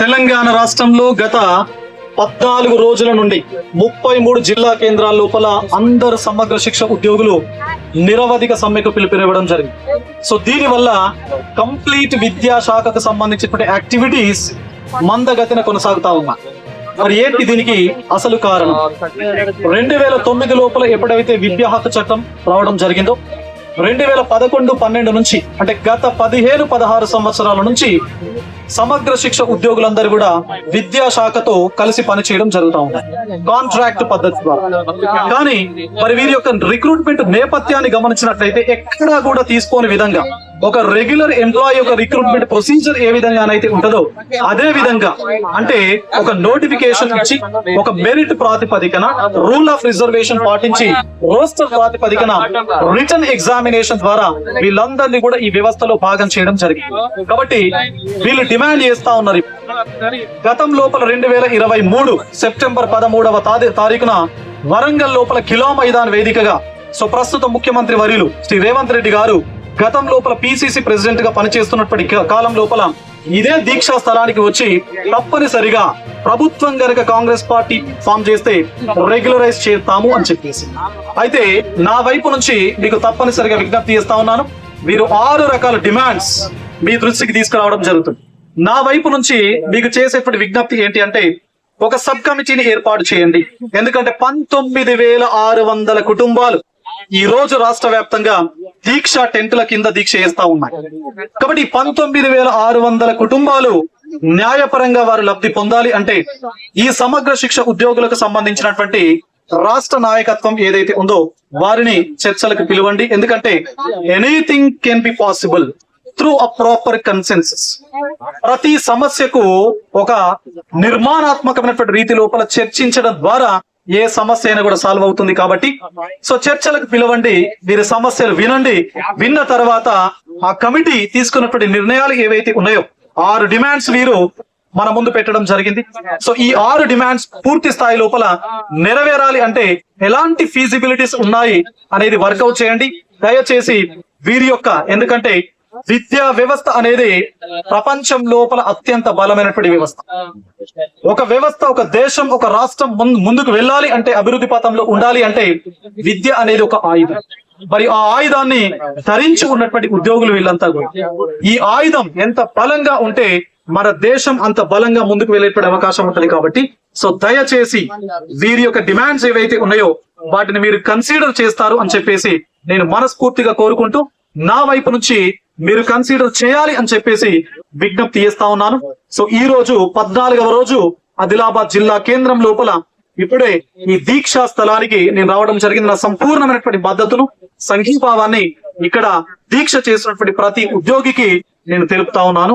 తెలంగాణ రాష్ట్రంలో గత పద్నాలుగు రోజుల నుండి ముప్పై మూడు జిల్లా కేంద్రాల లోపల అందరు సమగ్ర శిక్ష ఉద్యోగులు నిరవధిక సమ్మెకు పిలుపునివ్వడం జరిగింది. సో దీని వల్ల కంప్లీట్ విద్యాశాఖకు సంబంధించినటువంటి యాక్టివిటీస్ మందగతిన కొనసాగుతా ఉన్నా. మరి ఏంటి దీనికి అసలు కారణం? రెండు వేల తొమ్మిది లోపల ఎప్పుడైతే విద్యా హక్కు చట్టం రావడం జరిగిందో రెండు వేల పదకొండు పన్నెండు నుంచి అంటే గత పదిహేను పదహారు సంవత్సరాల నుంచి సమగ్ర శిక్ష ఉద్యోగులందరూ కూడా విద్యాశాఖతో కలిసి పనిచేయడం జరుగుతూ ఉంది. కాంట్రాక్ట్ పద్ధతి ద్వారా. కానీ మరి వీరి యొక్క రిక్రూట్మెంట్ నేపథ్యాన్ని గమనించినట్లయితే ఎక్కడా కూడా తీసుకోని విధంగా ఒక రెగ్యులర్ ఎంప్లాయీ యొక్క రిక్రూట్మెంట్ ప్రొసీజర్ ఏ విధంగానైతే ఉంటుందో అదే విధంగా అంటే ఒక నోటిఫికేషన్ ఇచ్చి ఒక మెరిట్ ప్రాతిపదికన రూల్ ఆఫ్ రిజర్వేషన్ పాటించి రోస్టర్ ప్రాతిపదికన రిటర్న్ ఎగ్జామినేషన్ ద్వారా వీళ్ళందరినీ కూడా ఈ వ్యవస్థలో భాగం చేయడం జరిగింది. కాబట్టి వీళ్ళు డిమాండ్ చేస్తా ఉన్నారు. గతం లోపల రెండు వేల ఇరవై మూడు సెప్టెంబర్ పదమూడవ తారీఖున వరంగల్ లోపల కిలో మైదాన్ వేదికగా సో ప్రస్తుత ముఖ్యమంత్రి వర్యులు శ్రీ రేవంత్ రెడ్డి గారు గతం లోపల పిసిసి ప్రెసిడెంట్గా పనిచేస్తున్నప్పటి కాలం లోపల ఇదే దీక్షా స్థలానికి వచ్చి తప్పనిసరిగా ప్రభుత్వం గనక కాంగ్రెస్ పార్టీ ఫామ్ చేస్తే రెగ్యులరైజ్ చేస్తాము అని చెప్పేసి. అయితే నా వైపు నుంచి మీకు తప్పనిసరిగా విజ్ఞప్తి చేస్తా ఉన్నాను. మీరు ఆరు రకాల డిమాండ్స్ మీ దృష్టికి తీసుకురావడం జరుగుతుంది. నా వైపు నుంచి మీకు చేసేటువంటి విజ్ఞప్తి ఏంటి అంటే ఒక సబ్ కమిటీని ఏర్పాటు చేయండి. ఎందుకంటే పంతొమ్మిది వేల ఆరు వందల కుటుంబాలు ఈ రోజు రాష్ట్ర వ్యాప్తంగా దీక్ష టెంట్ల కింద దీక్ష చేస్తా ఉన్నాయి. కాబట్టి పంతొమ్మిది వేల ఆరు వందల కుటుంబాలు న్యాయపరంగా వారు లబ్ధి పొందాలి అంటే ఈ సమగ్ర శిక్ష ఉద్యోగులకు సంబంధించినటువంటి రాష్ట్ర నాయకత్వం ఏదైతే ఉందో వారిని చర్చలకు పిలవండి. ఎందుకంటే anything can be possible through a proper consensus ప్రతి సమస్యకు ఒక నిర్మాణాత్మకమైనటువంటి రీతి లోపల చర్చించడం ద్వారా ఏ సమస్య అయినా కూడా సాల్వ్ అవుతుంది కాబట్టి. సో చర్చలకు పిలవండి వీరి సమస్యలు వినండి. విన్న తర్వాత ఆ కమిటీ తీసుకున్నటువంటి నిర్ణయాలు ఏవైతే ఉన్నాయో ఆరు డిమాండ్స్ వీరు మన ముందు పెట్టడం జరిగింది. సో ఈ ఆరు డిమాండ్స్ పూర్తి స్థాయి లోపల నెరవేరాలి అంటే ఎలాంటి ఫీజిబిలిటీస్ ఉన్నాయి అనేది వర్కౌట్ చేయండి. దయచేసి వీరి యొక్క ఎందుకంటే విద్యా వ్యవస్థ అనేది ప్రపంచం లోపల అత్యంత బలమైనటువంటి వ్యవస్థ. ఒక వ్యవస్థ ఒక దేశం ఒక రాష్ట్రం ముందుకు వెళ్ళాలి అంటే అభివృద్ధి పథంలో ఉండాలి అంటే విద్య అనేది ఒక ఆయుధం. మరి ఆ ఆయుధాన్ని ధరించి ఉన్నటువంటి ఉద్యోగులు వీళ్ళంతా కూడా. ఈ ఆయుధం ఎంత బలంగా ఉంటే మన దేశం అంత బలంగా ముందుకు వెళ్ళేటువంటి అవకాశం ఉంటుంది కాబట్టి సో దయచేసి వీరి యొక్క డిమాండ్స్ ఏవైతే ఉన్నాయో వాటిని మీరు కన్సిడర్ చేస్తారు అని చెప్పేసి నేను మనస్ఫూర్తిగా కోరుకుంటూ నా వైపు నుంచి మీరు కన్సిడర్ చేయాలి అని చెప్పేసి విజ్ఞప్తి చేస్తా ఉన్నాను. సో ఈ రోజు పద్నాలుగవ రోజు ఆదిలాబాద్ జిల్లా కేంద్రం లోపల ఇప్పుడే ఈ దీక్షా స్థలానికి నేను రావడం జరిగింది. నా సంపూర్ణమైనటువంటి మద్దతును సంఘీభావాన్ని ఇక్కడ దీక్ష చేసినటువంటి ప్రతి ఉద్యోగికి నేను తెలుపుతా ఉన్నాను.